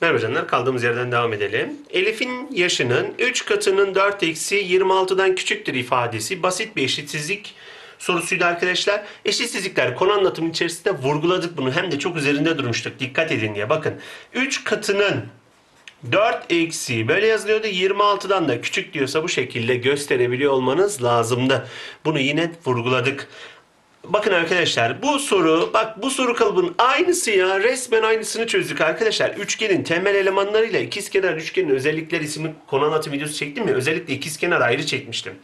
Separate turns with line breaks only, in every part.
Merhaba canlar kaldığımız yerden devam edelim. Elif'in yaşının 3 katının 4 eksi 26'dan küçüktür ifadesi basit bir eşitsizlik sorusuydu arkadaşlar. Eşitsizlikler konu anlatımı içerisinde vurguladık bunu hem de çok üzerinde durmuştuk dikkat edin diye. Bakın 3 katının 4 eksi böyle yazılıyordu 26'dan da küçük diyorsa bu şekilde gösterebiliyor olmanız lazımdı. Bunu yine vurguladık. Bakın arkadaşlar bu soru bak bu soru kalıbının aynısı ya resmen aynısını çözdük arkadaşlar. Üçgenin temel elemanlarıyla ikizkenar üçgenin özellikleri isimli konu anlatım videosu çektim ya özellikle ikizkenar ayrı çekmiştim.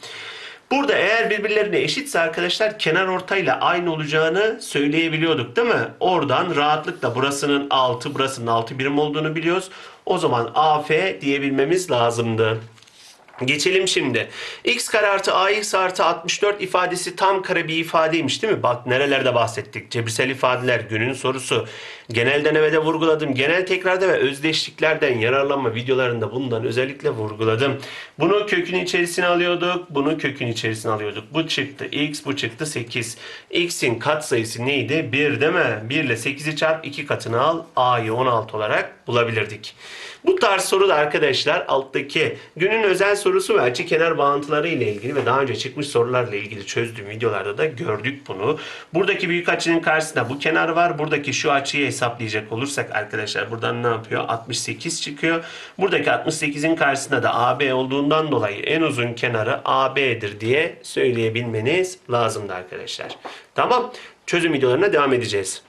Burada eğer birbirlerine eşitse arkadaşlar kenar ortayla aynı olacağını söyleyebiliyorduk değil mi? Oradan rahatlıkla burasının 6 burasının 6 birim olduğunu biliyoruz. O zaman AF diyebilmemiz lazımdı. Geçelim şimdi. x kare artı ax artı 64 ifadesi tam kare bir ifadeymiş değil mi? Bak nerelerde bahsettik. Cebirsel ifadeler, günün sorusu. Genel denemede vurguladım. Genel tekrarda ve özdeşliklerden yararlanma videolarında bundan özellikle vurguladım. Bunu kökün içerisine alıyorduk. Bunu kökün içerisine alıyorduk. Bu çıktı x, bu çıktı 8. x'in katsayısı neydi? 1 değil mi? 1 ile 8'i çarp 2 katını al. a'yı 16 olarak bulabilirdik. Bu tarz soru da arkadaşlar alttaki günün özel sorusu ve açı kenar bağıntıları ile ilgili ve daha önce çıkmış sorularla ilgili çözdüğüm videolarda da gördük bunu. Buradaki büyük açının karşısında bu kenar var. Buradaki şu açıyı hesaplayacak olursak arkadaşlar buradan ne yapıyor? 68 çıkıyor. Buradaki 68'in karşısında da AB olduğundan dolayı en uzun kenarı AB'dir diye söyleyebilmeniz lazımdı arkadaşlar. Tamam. Çözüm videolarına devam edeceğiz.